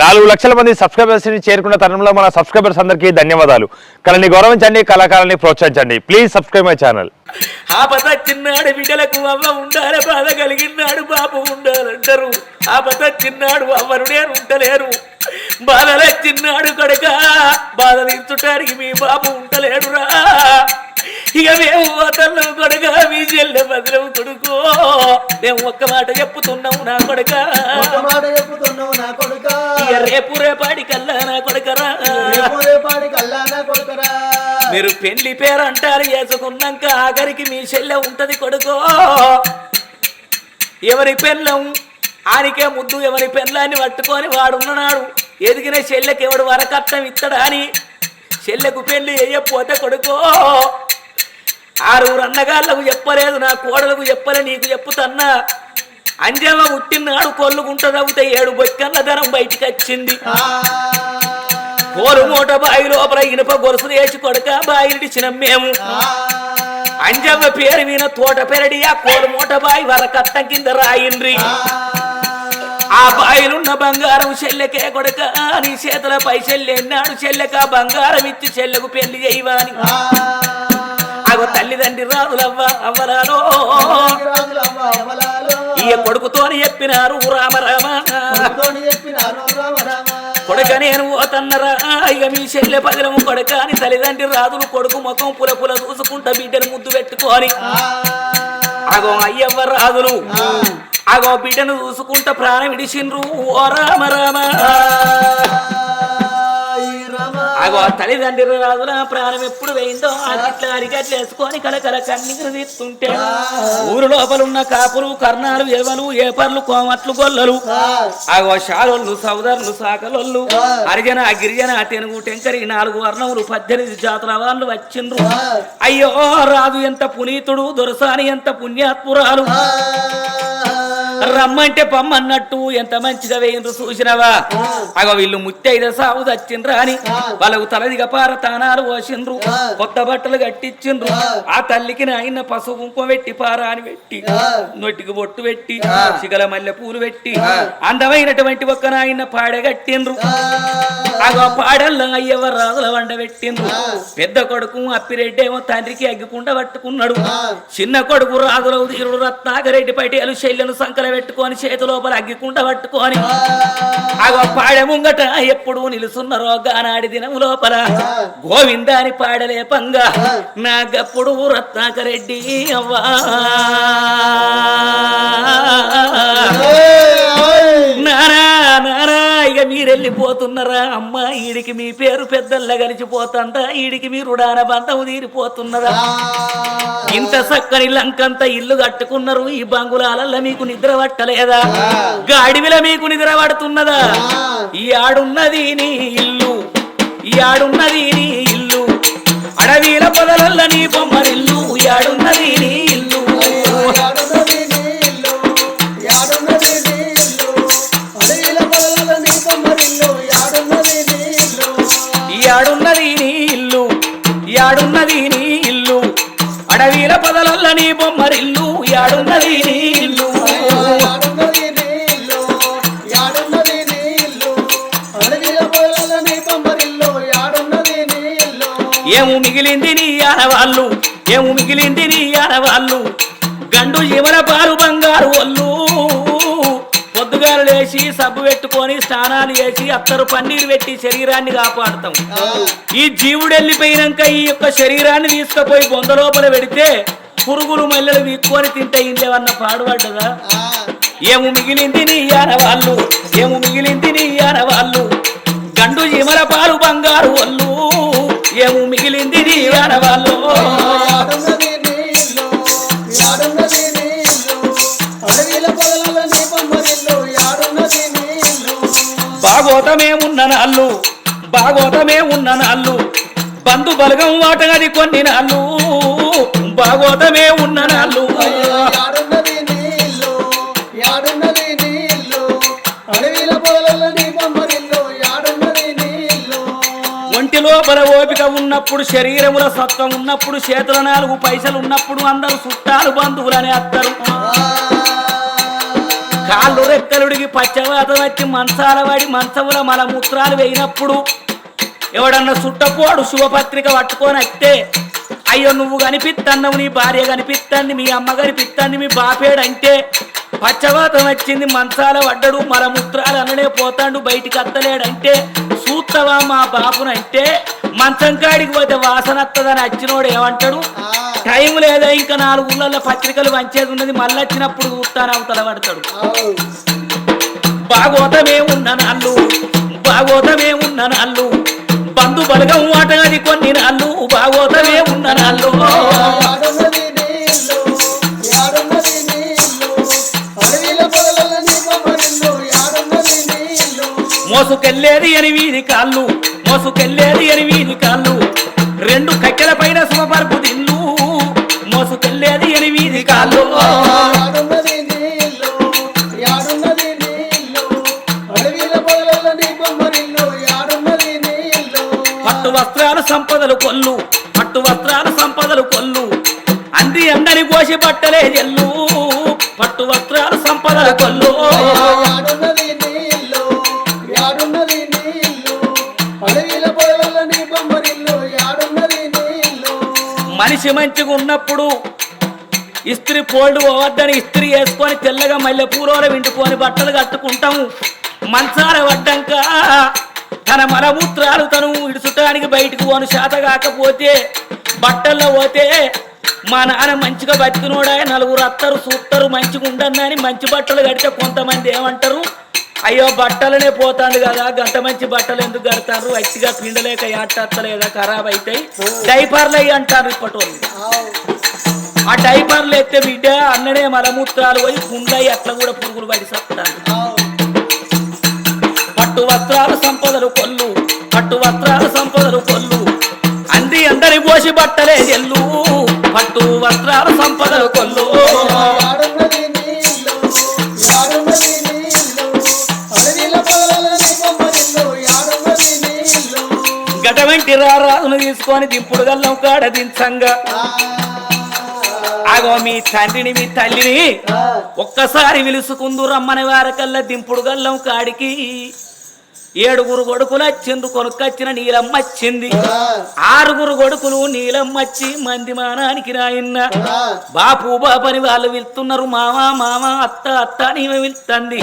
నాలుగు లక్షల మంది సబ్స్క్రైబర్స్ని చేరుకున్న తరుణంలో మన సబ్స్క్రైబర్స్ అందరికీ ధన్యవాదాలు. కళని గౌరవించండి కళాకారాన్ని ప్రోత్సహించండి. ప్లీజ్ సబ్స్క్రైబ్ మై ఛానల్ ఆపద చిన్నాడు బిడ్డలకు అవ్వ ఉండాలి బాధ కలిగినాడు బాబు ఉండాలంటారు. ఆపద చిన్నాడు అవ్వరు నేను ఉండలేరు బాధల చిన్నాడు కడక బాధ తీర్చుటానికి మీ బాబు ఉండలేడురా ఇక మేము అతను కొడుక మీ చెల్లె బదులవు కొడుకో. మేము ఒక్క మాట చెప్పుతున్నాము నా కొడుక. మాట చెప్పుతున్నావు నా కొడుక. రేపు రేపాడి కల్లా నా కొడుకరా. రేపు రేపాడి కల్లా నా కొడుకరా. మీరు పెళ్ళి పేరు అంటారు వేసుకున్నాక ఆఖరికి మీ చెల్లె ఉంటది కొడుకో. ఎవరి పెళ్ళం? ఆనికే ముద్దు ఎవరి పెళ్ళాన్ని పట్టుకొని వాడున్నాడు. ఎదిగిన చెల్లెకి ఎవడు వరకట్నం ఇత్తడా అని చెల్లెకు పెళ్ళి వేయకపోతే కొడుకో. ఆరుగురు అన్నగాళ్ళకు చెప్పలేదు నా కోడలకు చెప్పలే నీకు చెప్పుతన్నా. అంజమ్మ పుట్టినాడు కొల్లుకుంటదవుతే ఏడు బొక్కన్న ధనం బయటికి వచ్చింది. కోరు మూట బాయి లోపల ఇనుప గొలుసులు వేసి కొడక బాయిడిచిన మేము. అంజమ్మ పేరు మీద తోట పెరడి ఆ కోరు మూట బాయి వరకట్టం కింద రాయిండ్రి. ఆ. బాయిలున్న బంగారం చెల్లెకే కొడక నీ చేతుల పైసలు ఎన్నాడు చెల్లెక బంగారం ఇచ్చి చెల్లెకు పెళ్ళి చేయవాని ఆ. అగో తల్లిదండ్రి రాదులవ్వ అవ్వరాలో. రాజులమ్మ అమలాలు. ఈ కొడుకుతోని చెప్పినారు రామ రామ కొడుకుతోని చెప్పినారు రామ రామ. కొడుక నేను పోతన్నరా ఇక మీ చెల్లె పదిలము కొడుక అని తల్లిదండ్రి రాదులు కొడుకు ముఖం పుల పుల చూసుకుంటా బిడ్డను ముద్దు పెట్టుకొని. అగో అయ్యవ్వ రాదులు అగో బిడ్డను చూసుకుంటా ప్రాణం విడిసిండ్రు ఓ రామ రామ అగో తల్లిదండ్రి రాదుల ప్రాణం ఎప్పుడు వేయిందో అట్లా అరిగట్లు వేసుకొని కలకల కన్నీరు తీస్తుంటే ఊరు లోపల ఉన్న కాపులు కర్ణాలు ఏవలు ఏపర్లు కోమట్లు గొల్లలు. అగో షాలోళ్ళు సౌదరులు సాకలోళ్ళు హరిజన గిరిజన తెనుగు టెంకరి నాలుగు వర్ణములు పద్దెనిమిది జాతుల వాళ్ళు వచ్చిండ్రు. అయ్యో రాదు ఎంత పునీతుడు దొరసాని ఎంత పుణ్యాత్మురాలు. రమ్మంటే పమ్మన్నట్టు ఎంత మంచిగా వేయిండ్రు చూసినవా? అగో వీళ్ళు ముత్తైద సాగు తెచ్చిండ్రు అని వాళ్ళకు తలదిగ పార తానాలు పోసిండ్రు. కొత్త బట్టలు కట్టించిండ్రు ఆ. తల్లికి నాయన పసుపు కుంకుమ పెట్టి పార అని పెట్టి నొట్టికి బొట్టు పెట్టి చిగల మల్లె పూలు పెట్టి అందమైనటువంటి ఒక్క నాయన పాడె కట్టిండ్రు. అగో పాడల్లో అయ్యవ రాజుల వండ పెట్టిండ్రు. పెద్ద కొడుకు అప్పిరెడ్డి ఏమో తండ్రికి అగ్గికుండ పట్టుకున్నాడు. చిన్న కొడుకు రాజుల తీరుడు రత్నాకరెడ్డి పటేలు శైలను సంకల పెట్టుకొని చేతి లోపల అగ్గికుండ పట్టుకొని. అగో పాడె ముంగట ఎప్పుడు నిలుసున్నారో గానాడి దినం లోపల. గోవిందాని పాడలే పంగా. నా గప్పుడు రత్నాకరెడ్డి అవ్వా. మీరెళ్ళిపోతున్నారా? అమ్మా ఈడికి మీ పేరు పెద్దల్లా గలిచిపోతుందా ఈడికి మీరు డాన బంధం తీరిపోతున్నదా? ఇంత చక్కని లంకంత ఇల్లు కట్టుకున్నారు. ఈ బంగులాలల్ల మీకు నిద్ర పట్టలేదా? గాడివిల మీకు నిద్ర పడుతున్నదా? ఈ ఆడున్నది నీ ఇల్లు. ఈ ఆడున్నది నీ ఇల్లు. అడవిల పొదలల్ల నీ బొమ్మరిల్లు ఈ ఆడున్నది నీ యాడున్నది నీ ఇల్లు, యాడున్నది నీ ఇల్లు. అడవిల పొలాల నీ బొమ్మరిల్లు, యాడున్నది నీ ఇల్లు. ఏము మిగిలింది నీ ఆడవాళ్ళు ఏము మిగిలింది నీ ఆడవాళ్ళు గండు జీవన పాలు బంగారు ఒళ్ళు పొద్దుగాలు లేచి సబ్బు పెట్టుకొని స్నానాలు చేసి అత్తరు పన్నీరు పెట్టి శరీరాన్ని కాపాడుతాం. ఈ జీవుడు వెళ్ళిపోయినాక ఈ యొక్క శరీరాన్ని తీసుకుపోయి బొంద లోపల పెడితే పురుగులు మల్లెలు వీక్కొని తింటే ఇందేమన్న పాడుపడ్డదా? ఆ, ఏము మిగిలింది నీ ఆడవాళ్ళు ఏము మిగిలింది నీ ఆడవాళ్ళు గండు జీమల పాలు బంగారు ఒళ్ళు ఏము మిగిలింది నీ ఆడవాళ్ళు భాగోతమే ఉన్న నాళ్ళు భాగోతమే ఉన్న నాళ్ళు బంధు బలగం వాటగది కొన్ని నాళ్ళు భాగోతమే ఉన్న నాళ్ళు. ఒంటి లోపల ఓపిక ఉన్నప్పుడు శరీరముల సత్వం ఉన్నప్పుడు చేతుల నాలుగు పైసలు ఉన్నప్పుడు అందరూ చుట్టాలు బంధువులని అత్తరు. కాళ్ళు రెక్కలుడికి పచ్చవాతం వచ్చి మంచాల వాడి మంచముల మన మూత్రాలు వేయినప్పుడు ఎవడన్నా సుట్టపోడు శుభపత్రిక పట్టుకొని వస్తే అయ్యో నువ్వు కనిపిత్తన్నావు నీ భార్య కనిపిస్తుంది మీ అమ్మ కనిపిస్తుంది మీ బాపేడంటే పచ్చవాతం వచ్చింది మంచాల పడ్డడు మన ముత్రాలు అననే పోతాడు బయటికి అత్తలేడంటే సూత్తవా మా బాపునంటే మంచం కాడికి పోతే వాసన వస్తుందని వచ్చినోడు ఏమంటాడు టైం లేదా ఇంకా నాలుగు ఊళ్ళల్లో పత్రికలు పంచేది ఉన్నది మళ్ళీ వచ్చినప్పుడు చూస్తాను అవతల పడతాడు భాగవతమే ఉన్న నాళ్ళు భాగవతమే ఉన్న నాళ్ళు బంధు బలగం ఆటగది కొన్ని నాళ్ళు భాగవతమే ఉన్న నీళ్ళు మోసుకెళ్ళేది ఎనిమిది కాళ్ళు మోసుకెళ్ళేది ఎనిమిది కాళ్ళు రెండు కట్టెల పైన శుభపరుపు దిల్లు నీళ్ళు పట్టు వస్త్రాలు సంపదలు కొల్లు పట్టు వస్త్రాలు సంపదలు కొల్లు. అంది అందరి పోసి బట్టలే జల్లు పట్టు వస్త్రాలు సంపదలు కొల్లు. మనిషి మంచిగా ఉన్నప్పుడు ఇస్త్రీ పోల్డ్ పోవద్దని ఇస్త్రీ వేసుకొని తెల్లగా మల్లె పూలోల వింటుకొని బట్టలు కట్టుకుంటాము. మంచాల పడ్డాక తన మలమూత్రాలు తను ఇడుచుటానికి బయటకు పోను శాత కాకపోతే బట్టల్లో పోతే మా నాన్న మంచిగా బతికినోడా నలుగురు అత్తరు చూస్తారు మంచిగా ఉండని మంచి బట్టలు కడితే కొంతమంది ఏమంటారు? అయ్యో బట్టలనే పోతాడు కదా గంట మంచి బట్టలు ఎందుకు కడతారు? అట్టిగా పిండలేక ఏటత్తలేదా ఖరాబ్ అవుతాయి డైపర్లు అయ్యి అంటారు ఇప్పటి ఆ డైపర్లు ఎత్తే బిడ్డ అన్ననే మలమూత్రాలు పోయి కుండయి అట్లా కూడా పురుగులు పడి సత్తారు పట్టు వస్త్రాలు సంపదలు కొల్లు పట్టు వస్త్రాలు సంపదలు కొల్లు. అంది అందరి పోసి బట్టలే ఎల్లు పట్టు వస్త్రాలు సంపదలు కొల్లు. గటవంటి రారాజును తీసుకొని దింపుడు గల్లం కాడ దించంగా. ఆగో మీ తండ్రిని మీ తల్లిని ఒక్కసారి విలుసుకుందు రమ్మని వారకల్లా దింపుడు గల్లం కాడికి. ఏడుగురు కొడుకులు వచ్చిండ్రు కొనుక్కొచ్చిన నీలమ్మ వచ్చింది ఆరుగురు కొడుకులు నీలమ్మ వచ్చి మంది మానానికి రాయన్న. బాపు బాపని వాళ్ళు వెళ్తున్నారు మామ మామ అత్త అత్త నీవే వెళ్తుంది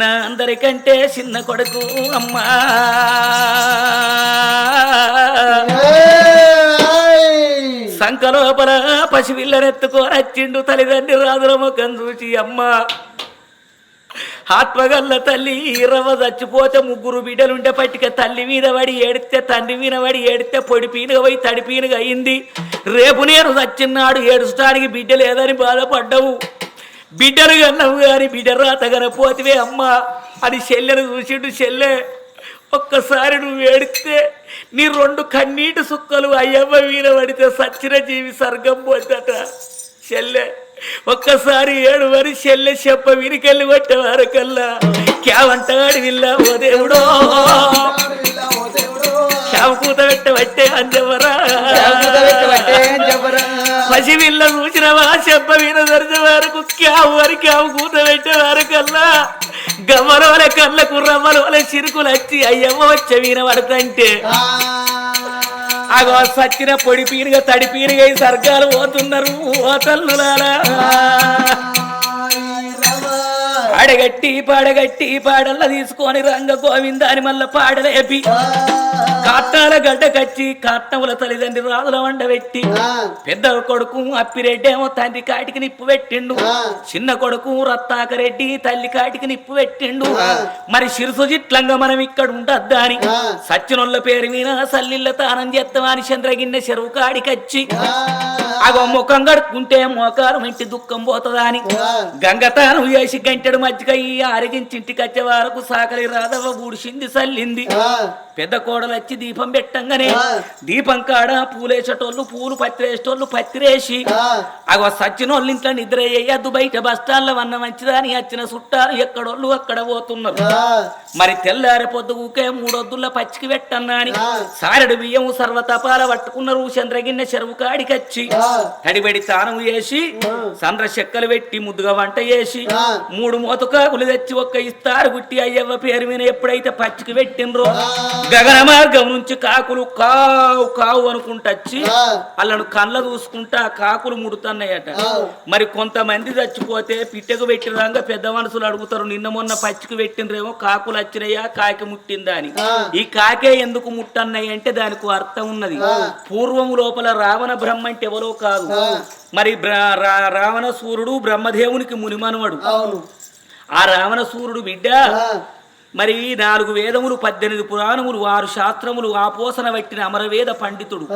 నా అందరికంటే చిన్న కొడుకు అమ్మా. సంకలోపల పసిపిల్లనెత్తుకోనచ్చిండు తల్లిదండ్రి రాదుల ముఖం చూసి అమ్మ ఆత్మగల్ల తల్లి ఇరవ చచ్చిపోతే ముగ్గురు బిడ్డలుంటే పట్టిక తల్లి మీద పడి ఏడితే తండ్రి మీద పడి ఏడితే పొడిపీనుగా పోయి తడిపీనుగా అయింది. రేపు నేను చచ్చిన్నాడు ఏడుస్తానికి బిడ్డ లేదని బాధపడ్డవు. బిడ్డలు కన్నావు కానీ బిడ్డ రాత కనపోతివే అమ్మ అని చెల్లెను చూసిండు చెల్లె. ఒక్కసారి నువ్వు ఏడితే నీ రెండు కన్నీటి సుక్కలు అయ్యమ్మ మీద పడితే సచ్చిన జీవి స్వర్గం పోద్దట చెల్లె ఒక్కసారి ఏడు వరి చెల్లె చెప్ప వినికెళ్ళి కొట్టే వారకల్లా క్యావంటాడు విల్లా ఓ దేవుడో. క్యావ కూత పెట్ట పట్టే అందెవరా పసి విల్ల చూసినవా చెప్ప విన దరిచే వరకు క్యావు వరి క్యావు కూత పెట్టే వారకల్లా గమ్మలోల కళ్ళకు రమ్మలోల చిరుకులు వచ్చి అయ్యమ్మ వచ్చే వీణ పడతంటే అగో సచ్చిన పొడి పీనుగా తడి పీనుగా ఈ సర్గాలు పోతున్నారు ఓ తల్లులారా. పాడగట్టి పాడగట్టి పాడల్ల తీసుకొని రంగ గోవింద అని మళ్ళా పాడలేపి కాట్టాల గడ్డ కచ్చి కాట్నముల తల్లిదండ్రి రాజుల వండ పెట్టి. పెద్ద కొడుకు అప్పిరెడ్డేమో తండ్రి కాటికి నిప్పు పెట్టిండు. చిన్న కొడుకు రత్తాకరెడ్డి తల్లి కాటికి నిప్పు పెట్టిండు. మరి శిరుసు జిట్లంగా మనం ఇక్కడ ఉండద్దా అని. సచ్చినోళ్ళ పేరు మీద సల్లిళ్ళ తానం చేస్తామని చంద్రగిన్నె చెరువు కాడికచ్చి అగో ముఖం కడుక్కుంటే మోకాలు ఇంటి దుఃఖం పోతుందా అని గంగతానం వేసి గంటెడు మజ్జిగ ఈ ఆరగించి ఇంటికి వచ్చే వరకు సాకలి రాధవ ఊడిసింది సల్లింది. పెద్ద కోడలు వచ్చి దీపం పెట్టంగానే దీపం కాడ పూలేసేటోళ్ళు పూలు పత్తిరేసేటోళ్ళు పత్తిరేసి. అగో సచ్చినోళ్ళు ఇంట్లో నిద్ర వేయద్దు బయట బస్టాండ్లో వన్న మంచిదని వచ్చిన చుట్టాలు ఎక్కడోళ్ళు అక్కడ పోతున్నారు. మరి తెల్లారి పొద్దుకే మూడొద్దుల పచ్చికి పెట్టన్నా అని సారెడు బియ్యం సర్వతపాల పట్టుకున్నారు చంద్రగిన్నె చెరువు కాడికచ్చి తడిబడి తానం చేసి సంద్ర చెక్కలు పెట్టి ముద్దుగా వంట చేసి. మూడు మోతకాకులు తెచ్చి ఒక్క ఇస్తారు గుట్టి అయ్యవ్వ పేరు మీద ఎప్పుడైతే పచ్చికి పెట్టినరో గగన మార్గం నుంచి కాకులు కావు కావు అనుకుంటచ్చి. వాళ్ళను కళ్ళ చూసుకుంటా కాకులు ముడుతున్నాయట. మరి కొంతమంది చచ్చిపోతే పిట్టకు పెట్టినాక పెద్ద మనుషులు అడుగుతారు నిన్న మొన్న పచ్చికి పెట్టినరేమో కాకులు వచ్చినాయా కాకి ముట్టిందా? అని. ఈ కాకే ఎందుకు ముట్టన్నాయి అంటే దానికి అర్థం ఉన్నది. పూర్వం లోపల రావణ బ్రహ్మ అంటే ఎవరో కాదు మరి బ్ర- రా- రావణ సూర్యుడు బ్రహ్మదేవునికి మునిమనువడు. అవును. ఆ రావణ సూర్యుడు బిడ్డ మరి నాలుగు వేదములు పద్దెనిమిది పురాణములు ఆరు శాస్త్రములు ఆపోసన పట్టిన అమరవేద పండితుడు.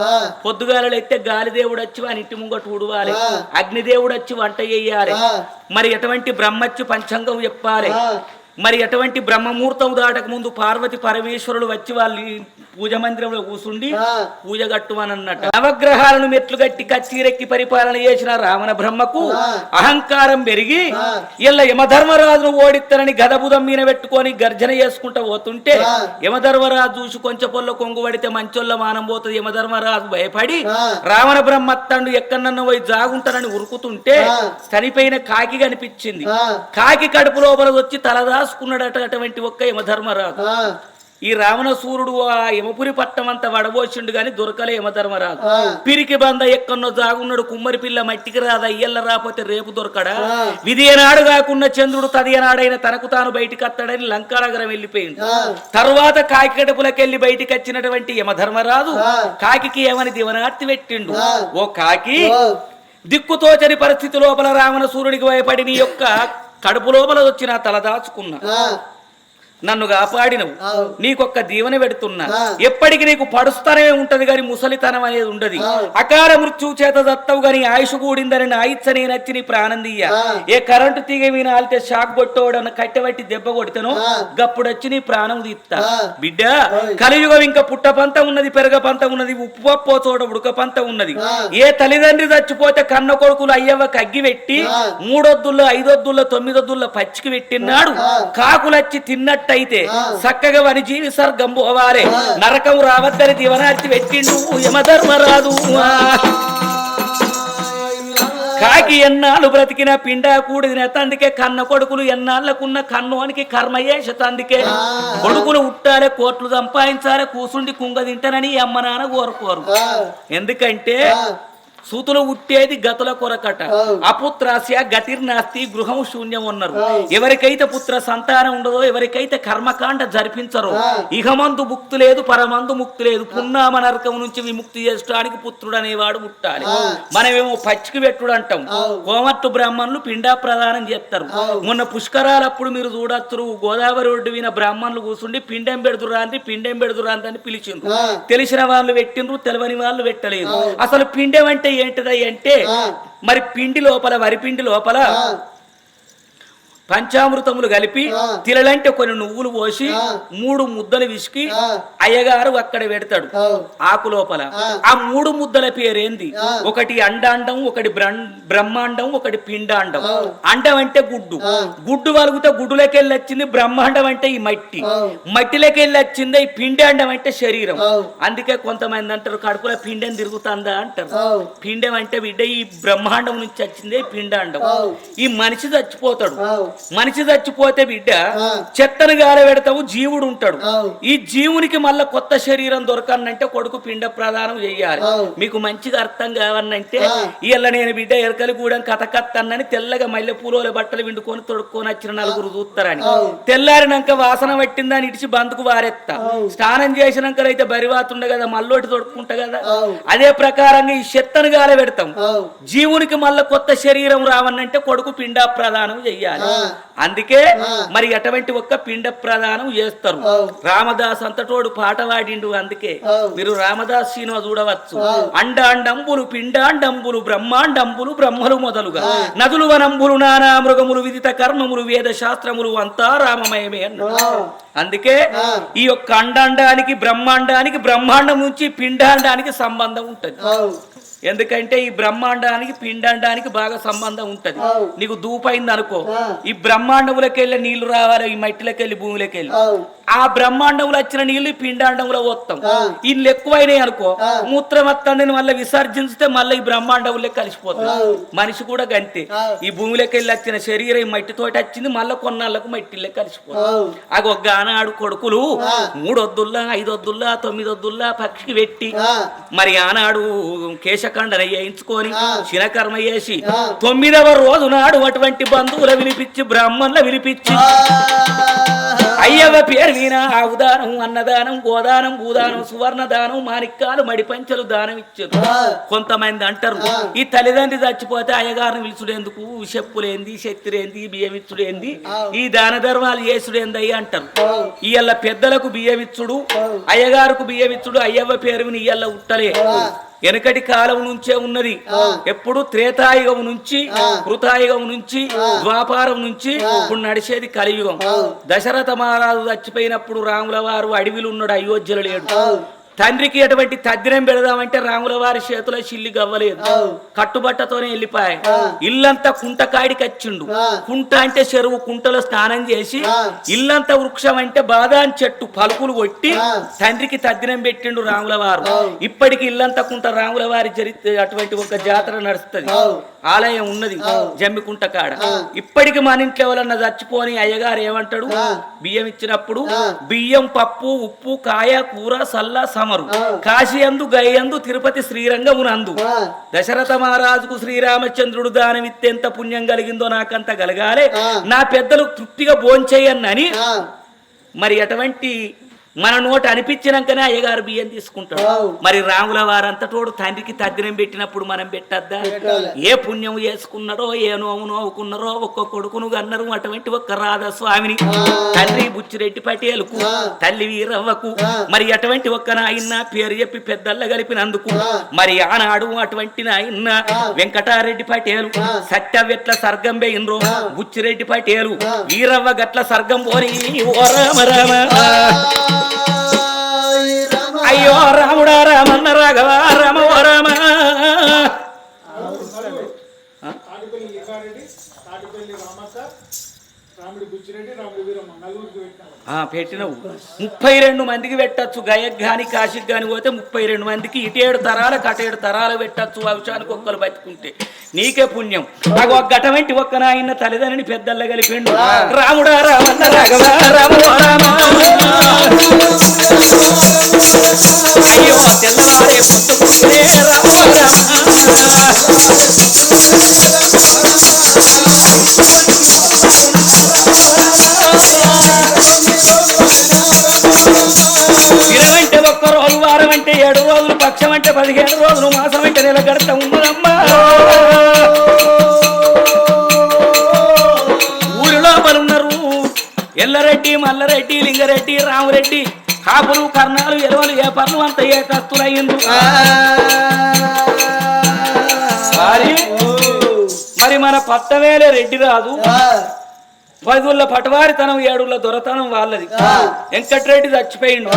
పొద్దుగాలైతే గాలిదేవుడు వచ్చి వాని ఇంటి ముంగట ఊడవాలి. అగ్నిదేవుడు వచ్చి వంట చెయ్యాలి ఆ. మరి ఎటువంటి బ్రహ్మచ్చి పంచాంగం చెప్పాలి. మరి ఎటువంటి బ్రహ్మముహూర్తం దాటక ముందు పార్వతి పరమేశ్వరుడు వచ్చి వాళ్ళు పూజ మందిరంలో కూసుండి. పూజ కట్టుమని అన్నట్టు నవగ్రహాలను మెట్లు కట్టి కచ్చీరెక్కి పరిపాలన చేసిన రావణ బ్రహ్మకు. అహంకారం పెరిగి. ఇలా యమధర్మరాజును ఓడిత్తనని గదబుదం మీద పెట్టుకొని గర్జన చేసుకుంటూ పోతుంటే. యమధర్మరాజు చూసి కొంచెం పొల్ల కొంగు పడితే మంచోళ్ళ మానం పోతుంది యమధర్మరాజు భయపడి. రావణ బ్రహ్మత్తండు ఎక్కడన్నా పోయి జాగుంటానని ఉరుకుతుంటే. చనిపోయిన కాకి కనిపించింది. కాకి కడుపు లోపల వచ్చి తలదాసుకున్నాడట అటువంటి ఒక్క యమధర్మరాజు ఈ రావణ సూర్యుడు ఆ యమపురి పట్టం అంతా వడబోసిండు గాని దొరకలే యమధర్మరాజు. పిరికి బంద ఎక్కన్నో జాగున్నాడు కుమ్మరి పిల్ల మట్టికి రాదా ఇయ్యల్ల రాకపోతే రేపు దొరకడా. విధియనాడు కాకుండా చంద్రుడు తదియనాడైన తనకు తాను బయటికి వస్తాడని లంకానగరం వెళ్ళిపోయింది ఆ. తరువాత కాకి కడుపులకెళ్ళి బయటికి వచ్చినటువంటి యమధర్మరాజు. కాకి ఏమని దివనార్తి పెట్టిండు. ఓ కాకి దిక్కుతోచని పరిస్థితి లోపల రావణ సూర్యుడికి భయపడి నీ యొక్క కడుపు లోపల వచ్చిన తల దాచుకున్నా. నన్ను కాపాడినవు. నీకొక్క దీవెన పెడుతున్నా. ఎప్పటికి నీకు పడుస్తానే ఉంటది గాని ముసలితనం అనేది ఉండదు అవు. అకాల మృత్యు చేత దత్తవు గాని ఆయుష్ కూడిందని నా ఇచ్చ నేను నచ్చి నీ ప్రాణం తీయ ఆ. ఏ కరెంటు తీగ మీద ఆలితే షాక్ కొట్టోడన్న కట్టెబట్టి దెబ్బ కొడితేనో ఆ. గప్పుడు వచ్చి నీ ప్రాణం తీస్తా. బిడ్డ. కలియుగం ఇంకా పుట్ట పంత ఉన్నది పెరగ పంత ఉన్నది ఉప్పు పప్పు చోట ఉడక పంత ఉన్నది. ఏ తల్లిదండ్రి చచ్చిపోతే కన్న కొడుకులు అయ్యవ కగ్గి పెట్టి. మూడొద్దుల్లో ఐదొద్దుల్లో తొమ్మిదొద్దుల్లో పచ్చికి పెట్టినాడు. కాకులచ్చి తిన్నట్టయితే ఆ. చక్కగా వని జీవి స్వర్గం పోవాలే నరకం రావద్దని దివనార్చి పెట్టిండు యమధర్మరాదు. కాకి ఎన్నాళ్ళు బ్రతికిన పిండా కూడిన తందుకే కన్న కొడుకులు ఎన్నాళ్ళకున్న కన్నోనికి కర్మ చేసే తందుకే కొడుకులు ఉట్టాలే కోట్లు సంపాదించాలే కూసుండి కుంగ తింటానని అమ్మ నాన్న కోరుకోరు. ఎందుకంటే. సూతులు ఉట్టేది గతుల కొరకట. అపుత్రాస్య గతిర్నాస్తి గృహం శూన్యం ఉన్నారు. ఎవరికైతే పుత్ర సంతానం ఉండదో ఎవరికైతే కర్మకాండ జరిపించరో. ఇహమందు ముక్తి లేదు పరమందు ముక్తి లేదు పున్నామ నరకం నుంచి విముక్తి చేసుకోవడానికి పుత్రుడు అనేవాడు పుట్టాలి. మనమేమో పచ్చికి పెట్టుడు అంటాం. కోమట్టు బ్రాహ్మణులు పిండా ప్రదానం చేస్తారు. మొన్న పుష్కరాలప్పుడు మీరు చూడొచ్చు గోదావరి ఒడ్డు విన బ్రాహ్మణులు కూర్చుండి పిండెం పెడుతురా అని పిండెం పెడుతురా అని పిలిచిండ్రు. తెలిసిన వాళ్ళు పెట్టిండ్రు తెలియని వాళ్ళు పెట్టలేదు అసలు పిండెం అంటే ఏంటిదయ్య అంటే ఆ. మరి పిండి లోపల వరిపిండి లోపల ఆ. పంచామృతములు కలిపి. తిలలంటే కొన్ని నువ్వులు పోసి. మూడు ముద్దలు విసికి. అయ్యగారు అక్కడ పెడతాడు. ఆకు లోపల ఆ. మూడు ముద్దల పేరేంది. ఒకటి అండాండం ఒకటి బ్రహ్మ- బ్రహ్మాండం ఒకటి పిండాండం. అండం అంటే గుడ్డు. గుడ్డు వలుగుతే గుడ్డులోకెళ్ళి వచ్చింది బ్రహ్మాండం అంటే ఈ మట్టి ఆ. మట్టిలోకెళ్ళి వచ్చింది ఈ పిండాండం అంటే శరీరం. అందుకే కొంతమంది అంటారు కడుపులో పిండం తిరుగుతుందా అంటారు. పిండం అంటే బిడ్డ ఈ బ్రహ్మాండం నుంచి వచ్చిందే పిండాండం. ఈ మనిషి చచ్చిపోతాడు. మనిషి చచ్చిపోతే బిడ్డ. చెత్తను గాలి పెడతావు జీవుడు ఉంటాడు. ఈ జీవునికి మళ్ళా కొత్త శరీరం దొరకనంటే కొడుకు పిండ ప్రదానం చెయ్యాలి. మీకు మంచిగా అర్థం కావనంటే ఆ. ఇలా నేను బిడ్డ ఎరకలు కూడా కథ కత్తన్నని తెల్లగా మల్లె పూల బట్టలు విండుకొని తొడుక్కొని వచ్చిన నలుగురు చూస్తారని. తెల్లారినాక వాసన పట్టిందని ఇడిచి బందుకు వారెత్తా. స్నానం చేసినాక అయితే బరివాతుండే కదా మల్లోటి తొడుక్కుంటా కదా. అదే ప్రకారంగా ఈ చెత్తను అవు. జీవునికి మళ్ళా కొత్త శరీరం రావనంటే కొడుకు పిండ ప్రదానం చెయ్యాలి. అందుకే. మరి అటువంటి ఒక్క పిండ ప్రదానం చేస్తారు. రామదాస్ అంతటోడు పాట పాడిండు అందుకే. మీరు రామదాస్ సినిమా చూడవచ్చు. అండాండంబులు పిండాండంబులు బ్రహ్మాండంబులు బ్రహ్మలు మొదలుగా నదులు వనంబులు నానా మృగములు విదిత కర్మములు వేద శాస్త్రములు అంతా రామమయమే అన్నాడు అవు. అందుకే. ఈ యొక్క అండాండానికి బ్రహ్మాండానికి బ్రహ్మాండం నుంచి పిండాండానికి సంబంధం ఉంటది. ఎందుకంటే ఈ బ్రహ్మాండానికి పిండాండానికి బాగా సంబంధం ఉంటది. నీకు దూపైంది అనుకో. ఈ బ్రహ్మాండములకి వెళ్ళి నీళ్ళు రావాలి ఈ మట్టిలోకి వెళ్ళి భూమిలోకి వెళ్ళి. ఆ బ్రహ్మాండంలో వచ్చిన నీళ్ళు పిండాండంలో వస్తాం ఆ. ఇల్లు ఎక్కువైనాయి అనుకో. మూత్రం వస్తుందని మళ్ళీ విసర్జించితే మళ్ళీ ఈ బ్రహ్మాండంలో కలిసిపోతుంది అవు. మనిషి కూడా గంతే. ఈ భూమిలోకి వెళ్ళి వచ్చిన శరీరం ఈ మట్టితోటి వచ్చింది మళ్ళీ కొన్నాళ్ళకు మట్టిలో కలిసిపోతుంది అవు. అగో గానాడు కొడుకులు. మూడొద్దుల్లా ఐదొద్దుల్లా తొమ్మిదొద్దుల్లా పక్షికి పెట్టి. మరి ఆనాడు కేశఖండన వేయించుకొని చేసి. తొమ్మిదవ రోజు నాడు అటువంటి బంధువుల విలిపించి బ్రాహ్మణుల విలిపించి అయ్యవ పేరు వీణ ఆవుదానం అన్నదానం గోదానం భూదానం సువర్ణ దానం మాణిక్యాలు మడిపంచలు దానం ఇచ్చారు. కొంతమంది అంటారు. ఈ తల్లిదండ్రి చచ్చిపోతే అయ్యగారిని పిలుచుడేందుకు చెప్పులేంది శక్తిరేంది బియ్యం ఇచ్చుడేంది ఆ. ఈ దాన ధర్మాలు చేసుడేంది అయ్యి అంటారు. ఇయ్యాల పెద్దలకు బియ్యం ఇచ్చుడు ఆ. అయ్యగారుకు బియ్యం ఇచ్చుడు అయ్యవ్వ పేరు విని ఇయ్యాల ఉట్టలే. వెనకటి కాలం నుంచే ఉన్నది. ఎప్పుడు త్రేతాయుగం నుంచి. కృతాయుగం నుంచి. ద్వాపారం నుంచి. ఇప్పుడు నడిచేది కలియుగం. దశరథ మహారాజు చచ్చిపోయినప్పుడు రాముల వారు అడవిలో ఉన్నాడు అయోధ్యలో లేడు. తండ్రికి ఎటువంటి తద్దినం పెడదామంటే రాముల వారి చేతిలో చిల్లి గవ్వలేదు. కట్టుబట్టతోనే వెళ్ళిపోయి. ఇల్లంతా కుంట కాడికి వచ్చిండు. కుంట అంటే చెరువు కుంటలో స్నానం చేసి. ఇల్లంతా వృక్షం అంటే బాదాన్ చెట్టు పలుకులు కొట్టి. తండ్రికి తద్దినం పెట్టిండు రాముల వారు. ఇప్పటికి ఇల్లంతా కుంట రాముల వారి చరిత్ర అటువంటి ఒక జాతర నడుస్తుంది. ఆలయం ఉన్నది జమ్మికుంట కాడ. ఇప్పటికి మన ఇంట్లో ఎవరన్నా చచ్చిపోని అయ్యగారు ఏమంటాడు. బియ్యం ఇచ్చినప్పుడు. బియ్యం పప్పు ఉప్పు కాయ కూర సల్ల కాశీ అందు గయందు తిరుపతి శ్రీరంగమునందు. దశరథ మహారాజుకు శ్రీరామచంద్రుడు దానం ఇత్తెంత పుణ్యం కలిగిందో నాకంత కలగాలి. నా పెద్దలు తృప్తిగా భోంచేయన్నని. మరి అటువంటి మన నోట అనిపించినాకనే అయ్యగారు బియ్యం తీసుకుంటాడు. మరి రాముల వారంతటోడు తండ్రికి తద్దినం పెట్టినప్పుడు మనం పెట్టద్దా. ఏ పుణ్యం చేసుకున్నారో ఏ నోము నోవుకున్నారో ఒక్క కొడుకును గన్నరు అటువంటి ఒక్క రాధా స్వామిని ఆ. తండ్రి బుచ్చిరెడ్డి పటేలుకు. తల్లి వీరవ్వకు. మరి అటువంటి ఒక్క నాయన్న పేరు చెప్పి పెద్దల్ల కలిపినందుకు ఆ. మరి ఆనాడు అటువంటి నాయన్న. వెంకటారెడ్డి పటేలు ఆ. సత్యవెట్ల సర్గం వేయినరు ఆ. బుచ్చిరెడ్డి పటేలు. వీరవ్వ గట్ల సర్గం పోని ఓ రామ రామ. అయ్యో రాముడా రామన్న రాఘవ రామ ఓ రామ రామక్క. పెట్టినవు. ముప్పై రెండు మందికి పెట్టచ్చు. గయక్ కానీ కాశీకి కానీ పోతే ముప్పై రెండు మందికి ఇటేడు తరాలకు అటేడు తరాలు పెట్టచ్చు అవసరానికి ఒక్కరు బతుకుంటే. నీకే పుణ్యం. నాకు ఒక గటవంటి ఒక్క నాయన తల్లిదండ్రిని పెద్దల్ల కలిపిండు. రాముడా రామన్న అయ్యో తెల్లవారే పొద్దుకుంటే రామ. రామ ఇరవంటే ఒక్క రోజు వారం అంటే ఏడు రోజులు పక్షం అంటే పదిహేను రోజులు మాసం అంటే నెల గడత ఉన్నదమ్మా ఊరి లోపల ఉన్నారు ఎల్లరెడ్డి మల్లరెడ్డి లింగరెడ్డి రామరెడ్డి కాపులు కర్ణాలు ఎలవలు ఏ పనులు అంత ఏ కస్తులయ్యింది మరి మన పట్టవేలే రెడ్డి రాదు పదుల పటవారితనం ఏడుల దొరతనం వాళ్ళది. వెంకటరెడ్డి చచ్చిపోయిండు.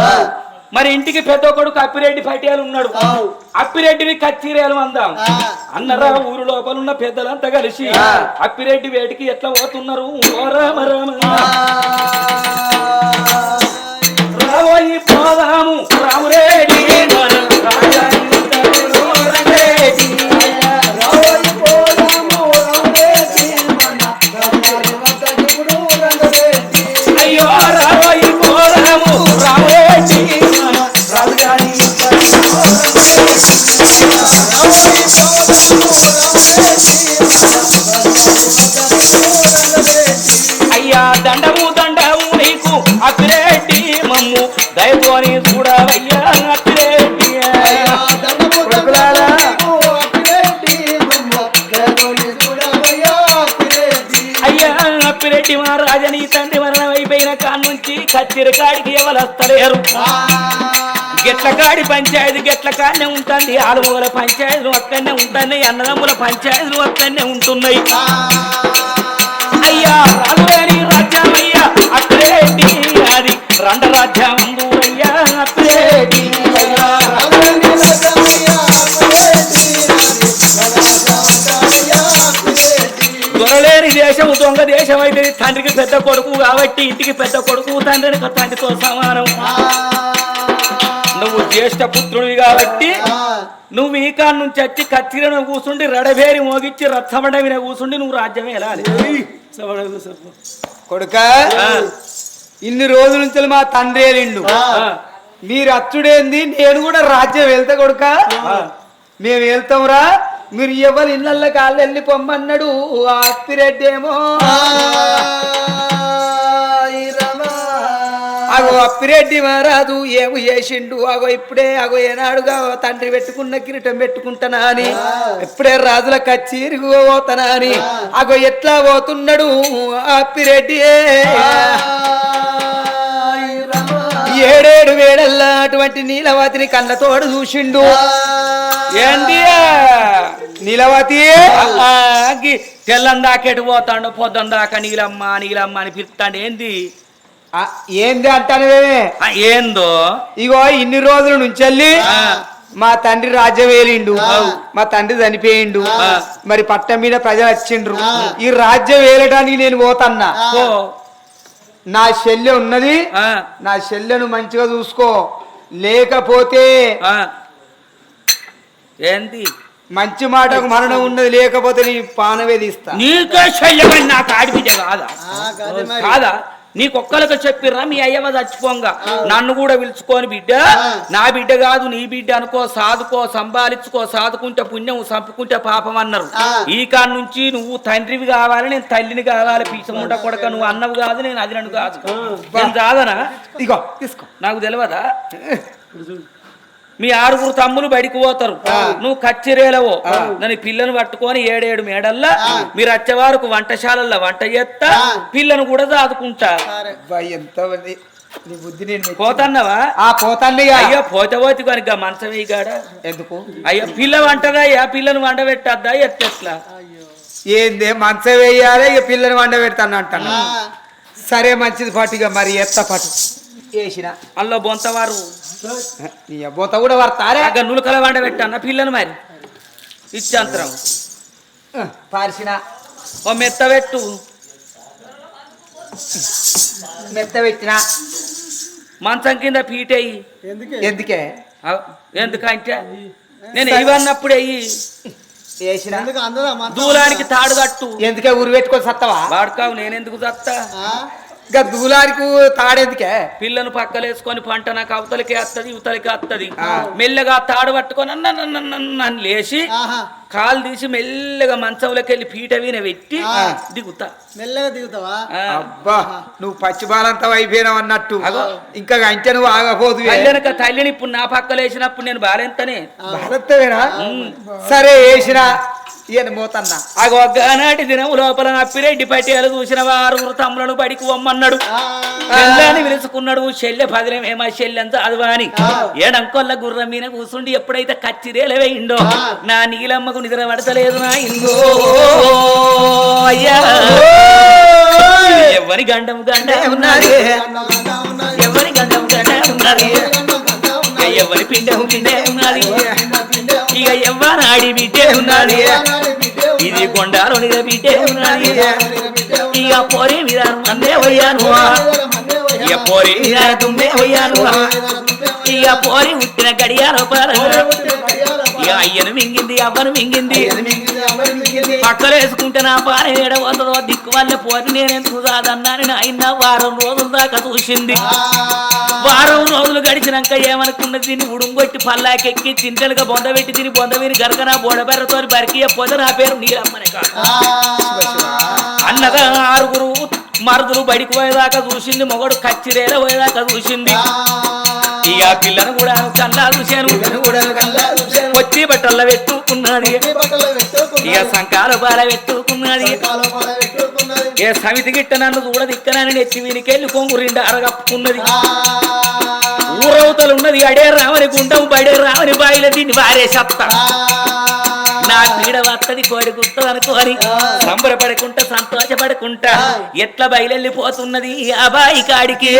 మరి ఇంటికి పెద్ద కొడుకు అప్పిరెడ్డి పటేలు ఉన్నాడు. ఆవ్. అప్పిరెడ్డిని కచ్చిరేలు అందాం. అన్నరా ఊరు లోపల ఉన్న పెద్దలంతా కలిసి అప్పిరెడ్డి వేటికి ఎట్లా పోతున్నారు? ఓ రామ రామ. అయ్యా దండము దండము నీకు అప్పిరెడ్డి మమ్ము. దయతోని చూడవయ్యా అప్పిరెడ్డి అయ్యా. అప్పిరెడ్డి అయ్యా తండ్రి మరణం అయిపోయిన కాన్నుంచి కత్తిర కాడికి ఎవరస్తలేరు గెట్ల కాడి పంచాయతీ గెట్ల కాడనే ఉంటుంది. ఆలమూల పంచాయతీలు అక్కడనే ఉంటున్నాయి. అన్నదమ్ముల పంచాయతీలు అక్కడనే ఉంటున్నాయి. అయ్యా రాజులేని రాజ్యం అయ్యా అక్కడేటి అది. రెండు రాజ్యం అయ్యా దేశము దొంగ దేశం అయితే తండ్రికి పెద్ద కొడుకు కాబట్టి ఇంటికి పెద్ద కొడుకు తండ్రి తండ్రితో సమానం. నువ్వు జ్యేష్ఠ పుత్రుడివి కాబట్టి నువ్వు ఈ కాడ నుంచి వచ్చి కత్తిరన కూర్చుండి రడబేరి మోగిచ్చి మీద కూర్చుండి నువ్వు రాజ్యం వెళ్ళాలి కొడుక ఇన్ని రోజుల నుంచి మా తండ్రి వెళ్ళిండు మీరు అచ్చుడేంది నేను కూడా రాజ్యం వెళ్తా కొడుక. మేము వెళ్తాంరా మీరు ఎవరు ఇళ్ళల్లో కాళ్ళు వెళ్ళి పొమ్మన్నాడు ఆ అప్పిరెడ్డి ఏమో అగో అప్పిరెడ్డి మహారాజు ఏమో చేసిండు? అగో ఇప్పుడే అగో ఏనాడుగా తండ్రి పెట్టుకున్న కిరీటం పెట్టుకుంటానా అని. ఇప్పుడే రాజుల కచ్చీరికి పోతానా అని. అగో ఎట్లా పోతున్నాడు? ఆ. అప్పిరెడ్డి ఏడేడు వేడల్లా అటువంటి నీలవతిని కళ్ళతోడు చూసిండు. ఏంటి? నీలవతి? తెల్లం దాకెటు పోతాడు పొద్దున దాకా నీలమ్మ నీలమ్మ అని పిలుస్తాడు. ఏంది? ఏంది అంటానువే ఆ, ఏందో? ఇగో ఇన్ని రోజుల నుంచి వెళ్ళి. మా తండ్రి రాజ్యం వేలిండు మా తండ్రి చనిపోయిండు. మరి పట్టం మీద ప్రజలు వచ్చిండ్రు. ఈ రాజ్యం వేలడానికి నేను పోతన్నా. నా చెల్లె ఉన్నది నా చెల్లెను మంచిగా చూసుకో. లేకపోతే. ఏంది? మంచి మాటకు మరణం ఉన్నది లేకపోతే నీ పానవే తీస్తా. నీకే శల్యమని నాకు ఆడిబిడ్డ కాదా? కాదా? నీకొక్కరికి చెప్పిర్రా మీ అయ్యవ చచ్చిపోంగా. నన్ను కూడా పిలుచుకొని బిడ్డ. నా బిడ్డ కాదు నీ బిడ్డ అనుకో సాదుకో సంపాదించుకో సాదుకుంటే పుణ్యం సంపుకుంటే పాపం అన్నారు. ఈ కాడ నుంచి నువ్వు తండ్రివి కావాలి నేను తల్లిని కావాలి పీసముంట కొడక నువ్వు అన్నవు కాదు నేను అది నన్ను కాదు. నేను కాదనా ఇగో తీసుకో. నాకు తెలియదా మీ ఆరుగురు తమ్ములు బయటికి పోతారు. నువ్వు కచ్చిరేలవో. నన్ను పిల్లను పట్టుకొని ఏడేడు మేడల్లా మీరు వచ్చేవారికి వంటశాలల్లో వంట చేస్తా పిల్లను కూడా దాదుకుంటా. ఎంత. నీ బుద్ధి నేను పోతన్నావా? ఆ పోతాండిగా అయ్యో పోతే పోతే కనుక మంచం వేయగాడ ఎందుకు? అయ్యో పిల్ల వంటదా అయ్యా పిల్లను వంట పెట్టద్దా ఎట్లా ఏందే మంచం వేయాలి ఇక పిల్లని వండ పెడతాను అంటాను సరే మంచిది పాటుగా మరి ఎత్త పాటు వేసిన అందులో బొంతవారు. నీ అబ్బోత కూడా పడతారే అక్కడ నులకల వంట పెట్టన్న పిల్లను మరి. ఇచ్చంతరం పారిసిన. ఓ మెత్త పెట్టు. మెత్త పెట్టిన? మంచం కింద పీటేయి. ఎందుకే? ఎందుకంటే? నేను ఇవన్నప్పుడు అయ్యి దూలానికి తాడు కట్టు. ఎందుకే ఊరు పెట్టుకొని సత్తవా? వాడుకావు నేనెందుకు ఇంకా దూలానికి తాడెందుకే? పిల్లను పక్కలేసుకొని పంట నాకు అవతలకి వస్తుంది ఇవతలకి వస్తుంది మెల్లగా తాడు పట్టుకొని అన్న లేచి కాలు తీసి మెల్లగా మంచంలోకి వెళ్ళి పీట వీన పెట్టి దిగుతా. మెల్లగా దిగుతావా. అబ్బా నువ్వు పచ్చిబాలంతా అయిపోయినావు అన్నట్టు. ఇంకా అంటే నువ్వు ఆగపోదు కళ్యాణక తల్లిని ఇప్పుడు నా పక్క లేచినప్పుడు నేను బాలెంతనే? భారతవేనా సరే వేసిన. ఈయన మోతన్నా. అగో నాటి దినం లోపల నప్పిరెడ్డి పట్టేలు చూసిన వారు తమ్ములను బడికి వమ్మన్నాడు. వెళ్ళని పిలుచుకున్నాడు చెల్లె పదిలమేమా చెల్లెంత అదవాని. ఏడంకొల్ల గుర్రం మీద కూర్చుండి ఎప్పుడైతే కచ్చిరేల వేయిండో నా నీలమ్మకు నిద్ర పడతలేదు నా ఇందో అయ్యా. ఎవరి గండం గండ ఉన్నది? ఎవరి గండం గండ ఉన్నది? ఎవరి పిండం పిండే ఉన్నది? ఇక ఎవ్వనాడి బిడ్డే ఉన్నది ఇది కొండాలో బిడ్డే ఉన్నది ఇక పోరి మీద మందే పోయాను పోరి. ఇక పోరి ఉట్టిన గడియాలో ఇక అయ్యను మింగింది అవ్వను మింగింది. పక్కలేసుకుంటే నా పాన ఏడ పోతుందో దిక్కు వల్ల పోరి. నేనెందుకు కాదన్నాను నాయన వారం రోజుల దాకా చూసింది. వారం రోజులు గడిచినాక ఏమనుకున్నది? దీన్ని ఉడుంగొట్టి పల్లాకెక్కి చింతలుగా బొంద పెట్టి తిని బొంద విని గరగన బోడబెర్రతో బరికి పోతే నా పేరు నీలమ్మనే కాదు. అన్నగా ఆరుగురు మరుదులు బడికి పోయేదాకా చూసింది మొగడు కచ్చిరేల పోయేదాకా చూసింది. ఇక పిల్లను కూడా కల్లా చూశాను. వచ్చి బట్టల్లో పెట్టుకున్నది ఇక సంకాల పాల పెట్టుకున్నది ఏ సమితి గిట్ట నన్ను చూడ దిక్కనని నెచ్చి వీనికెళ్ళి కొంగు రెండు అరగప్పుకున్నది. ఊరవతలు ఉన్నది అడే రామని గుండం బడే రామని బాయిల దీన్ని వారే చెప్తా నా పీడ కోడి గుర్తు అనుకోని సంబరపడుకుంటా సంతోషపడుకుంటా ఎట్లా బయలెళ్ళిపోతున్నది ఆ బాయి కాడికి?